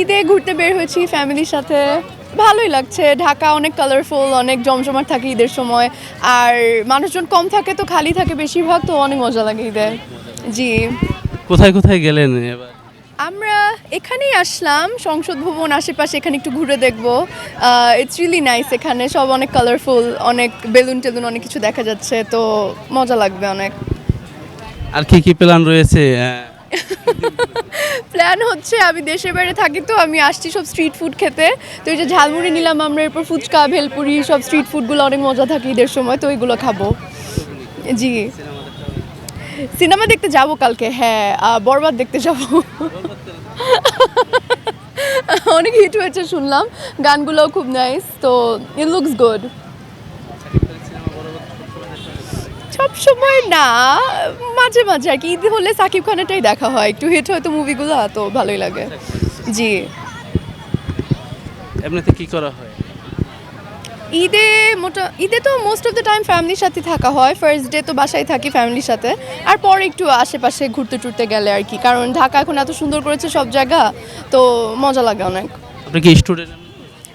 ঈদে ঘুরতে বের হয়েছি ফ্যামিলির সাথে। ভালোই লাগছে। ঢাকা অনেক কালারফুল অনেক জমজমাট থাকে ঈদের সময়। আর মানুষজন কম থাকে তো খালি থাকে বেশিরভাগ তো অনেক মজা লাগে ঈদে। জি। কোথায় কোথায় গেলেন এবার? আমরা এখানেই আসলাম। সংসদ ভবন আশেপাশে এখানে একটু ঘুরে দেখব। ইটস রিলি নাইস এখানে। সব অনেক কালারফুল অনেক বেলুন টেলুন অনেক কিছু দেখা যাচ্ছে তো মজা লাগবে অনেক। আর কি কি প্ল্যান রয়েছে? প্ল্যান হচ্ছে আমি দেশের বাইরে থাকি তো আমি আসছি সব স্ট্রিট ফুড খেতে। তো এই যে ঝালমুড়ি নিলাম আমরা এরপর ফুচকা ভেলপুরি সব স্ট্রিট ফুডগুলো অনেক মজা থাকে ঈদের সময় তো ওইগুলো খাব। জি। সিনেমা দেখতে যাব কালকে হ্যাঁ বরবাদ দেখতে যাব। অনেক হিট হয়েছে শুনলাম গানগুলোও খুব নাইস তো ইট লুকস গুড সব সময় না মাঝে মাঝে আর কি। ঈদ হলে সাকিব খানেরটাই দেখা হয়। একটু হিট হয়তো মুভিগুলো তো ভালোই লাগে। জি। এমনিতে কি করা হয়? ঈদে মোটা ঈদে তো মোস্ট অফ দ্য টাইম ফ্যামিলির সাথে থাকা হয়। ফার্স্ট ডে তো বাসায় থাকি ফ্যামিলির সাথে। আর পরে একটু আশেপাশে ঘুরতে টুরতে গেলে আর কি। কারণ ঢাকা এখন এত সুন্দর করেছে সব জায়গা তো মজা লাগে অনেক। আপনি কি স্টুডেন্ট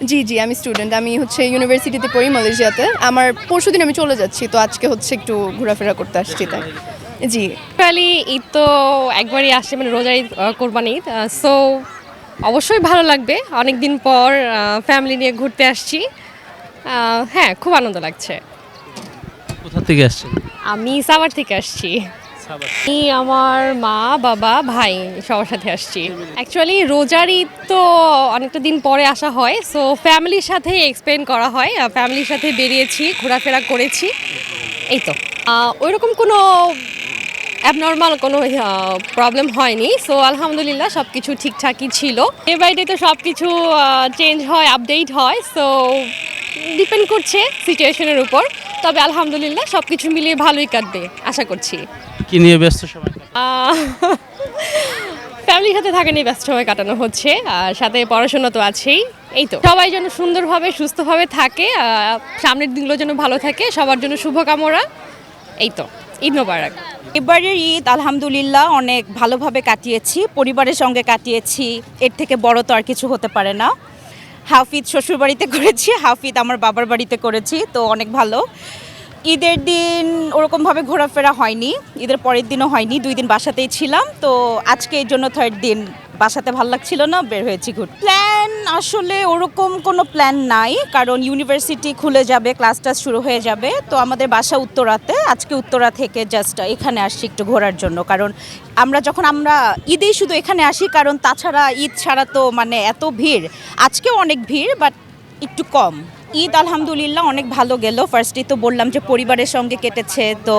জি জি আমি স্টুডেন্ট আমি হচ্ছে ইউনিভার্সিটিতে পড়ি মালয়েশিয়াতে। আমার পরশু দিন আমি চলে যাচ্ছি তো আজকে হচ্ছে একটু ঘোরাফেরা করতে আসছি তাই। জি। অ্যাকচুয়ালি ঈদ তো একবারই আসছে মানে রোজার ঈদ কোরবানি ঈদ সো অবশ্যই ভালো লাগবে। অনেক দিন পর ফ্যামিলি নিয়ে ঘুরতে আসছি। হ্যাঁ খুব আনন্দ লাগছে। কোথা থেকে আসছেন? আমি সাভার থেকে আসছি। আমি আমার মা, বাবা, ভাই সবার সাথে আসছি। অ্যাকচুয়ালি রোজার তো অনেকটা দিন পরে আসা হয় সো ফ্যামিলির সাথে এক্সপ্লেন করা হয় ফ্যামিলির সাথে বেরিয়েছি, ঘোরাফেরা করেছি। এই তো। ওইরকম কোনো অ্যাবনর্মাল কোনো প্রবলেম হয়নি সো আলহামদুলিল্লাহ সব কিছু ঠিকঠাকই ছিল। ডে বাই ডে তো সব কিছু চেঞ্জ হয় আপডেট হয় সো ডিপেন্ড করছে সিচুয়েশনের উপর। তবে আলহামদুলিল্লাহ সব কিছু মিলিয়ে ভালোই কাটবে, আশা করছি। কি নিয়ে ব্যস্ত সময় ফ্যামিলির সাথে থাকা নিয়ে ব্যস্ত সময় কাটানো হচ্ছে আর সাথে পড়াশোনা তো আছেই এই তো। সবাই যেন সুন্দরভাবে সুস্থভাবে থাকে সামনের দিনগুলো যেন ভালো থাকে সবার জন্য শুভকামনা এই তো। ঈদ মোবারক। এবারের ঈদ আলহামদুলিল্লাহ অনেক ভালোভাবে কাটিয়েছি পরিবারের সঙ্গে কাটিয়েছি এর থেকে বড় তো আর কিছু হতে পারে না। হাফিদ শ্বশুর বাড়িতে করেছি হাফিদ আমার বাবার বাড়িতে করেছি তো অনেক ভালো। ঈদের দিন ওরকমভাবে ঘোরাফেরা হয়নি, ঈদের পরের দিনও হয়নি, দুই দিন বাসাতেই ছিলাম, তো আজকে এই জন্য থার্ড দিন বাসাতে ভালো লাগছিল না, বের হয়েছি ঘুর প্ল্যান আসলে ওরকম কোনো প্ল্যান নাই, কারণ ইউনিভার্সিটি খুলে যাবে ক্লাস টাস শুরু হয়ে যাবে, তো আমাদের বাসা উত্তরাতে, আজকে উত্তরা থেকে জাস্ট এখানে আসছি একটু ঘোরার জন্য, কারণ আমরা যখন আমরা ঈদেই শুধু এখানে আসি, কারণ তাছাড়া ঈদ ছাড়া তো মানে এত ভিড়, আজকেও অনেক ভিড় বাট একটু কম। ঈদ আলহামদুলিল্লাহ অনেক ভালো গেল। ফার্স্টে তো বললাম যে পরিবারের সঙ্গে কেটেছে, তো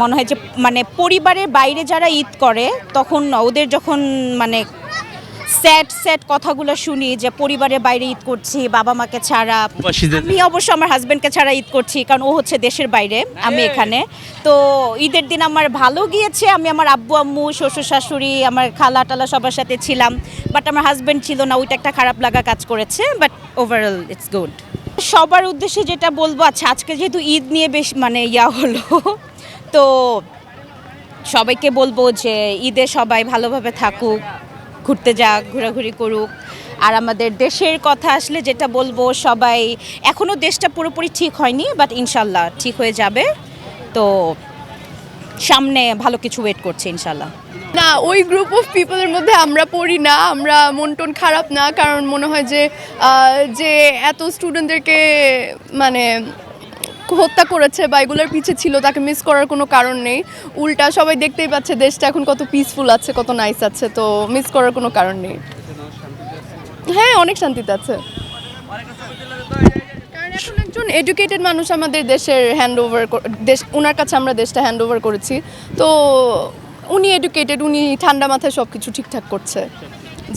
মনে হয় যে মানে পরিবারের বাইরে যারা ঈদ করে, তখন ওদের যখন মানে স্যাড স্যাড কথাগুলো শুনি যে পরিবারের বাইরে ঈদ করছি বাবা মাকে ছাড়া। আমি অবশ্য আমার হাজব্যান্ডকে ছাড়া ঈদ করছি কারণ ও হচ্ছে দেশের বাইরে আমি এখানে। তো ঈদের দিন আমার ভালো গিয়েছে আমি আমার আব্বু আম্মু শ্বশুর শাশুড়ি আমার খালা টালা সবার সাথে ছিলাম। বাট আমার হাজব্যান্ড ছিল না ওইটা একটা খারাপ লাগা কাজ করেছে বাট ওভারঅল ইটস গুড সবার উদ্দেশ্যে যেটা বলব আচ্ছা আজকে যেহেতু ঈদ নিয়ে বেশ মানে ইয়া হলো তো সবাইকে বলব যে ঈদে সবাই ভালোভাবে থাকুক। ঘুরতে যাক ঘোরাঘুরি করুক। আর আমাদের দেশের কথা আসলে যেটা বলব, সবাই এখনও দেশটা পুরোপুরি ঠিক হয়নি বাট ইনশাল্লাহ ঠিক হয়ে যাবে। তো সামনে ভালো কিছু ওয়েট করছে ইনশাল্লাহ। না, ওই গ্রুপ অফ পিপলের মধ্যে আমরা পড়ি না, আমরা মন টন খারাপ না, কারণ মনে হয় যে যে এত স্টুডেন্টদেরকে মানে হত্যা করেছে বা এগুলোর পিছে ছিল তাকে মিস করার কোনো কারণ নেই। উল্টা সবাই দেখতেই পাচ্ছে দেশটা এখন কত পিসফুল আছে কত নাইস আছে তো মিস করার কোনো কারণ নেই। হ্যাঁ অনেক শান্তিতে আছে। এখন একজন এডুকেটেড মানুষ আমাদের দেশের হ্যান্ড ওভার দেশ ওনার কাছে আমরা দেশটা হ্যান্ড ওভার করেছি। তো উনি এডুকেটেড উনি ঠান্ডা মাথায় সব কিছু ঠিকঠাক করছে।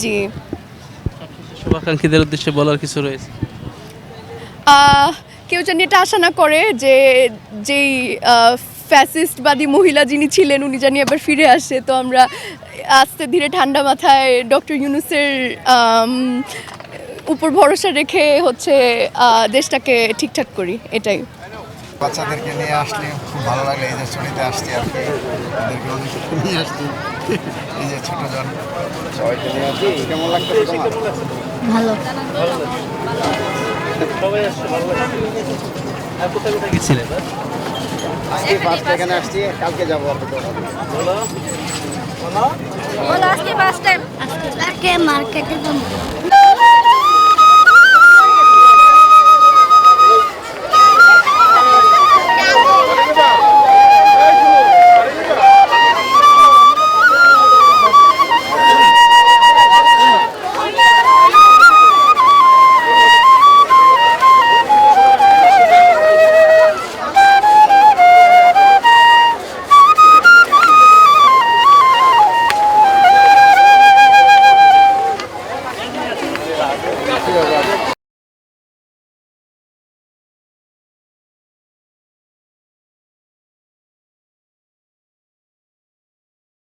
জি। শুভাকাঙ্ক্ষীদের উদ্দেশ্যে বলার কিছু রয়েছে? কেউ জানি এটা আশা না করে যে যেই ফ্যাসিস্টবাদী মহিলা যিনি ছিলেন উনি জানি আবার ফিরে আসে। তো আমরা আস্তে ধীরে ঠান্ডা মাথায় ডক্টর ইউনুসের উপর ভরসা রেখে হচ্ছে দেশটাকে ঠিকঠাক করি। এটাই। বাচ্চাদেরকে নিয়ে আসলে খুব ভালো লাগল। এই যে ছুটিতে আসছি আর কি। ওদেরকে অনেক নিয়ে আসছি। এই যে ছোট জন। সবাইকে নিয়ে আসছি। কেমন লাগতেছে তোমার? সবাই আসছে ভালো লাগছে আর কোথায় কোথায় গেছিলে আজকে ফার্স্ট এখানে আসছি কালকে যাব বলো আজকে মার্কেটে যাব।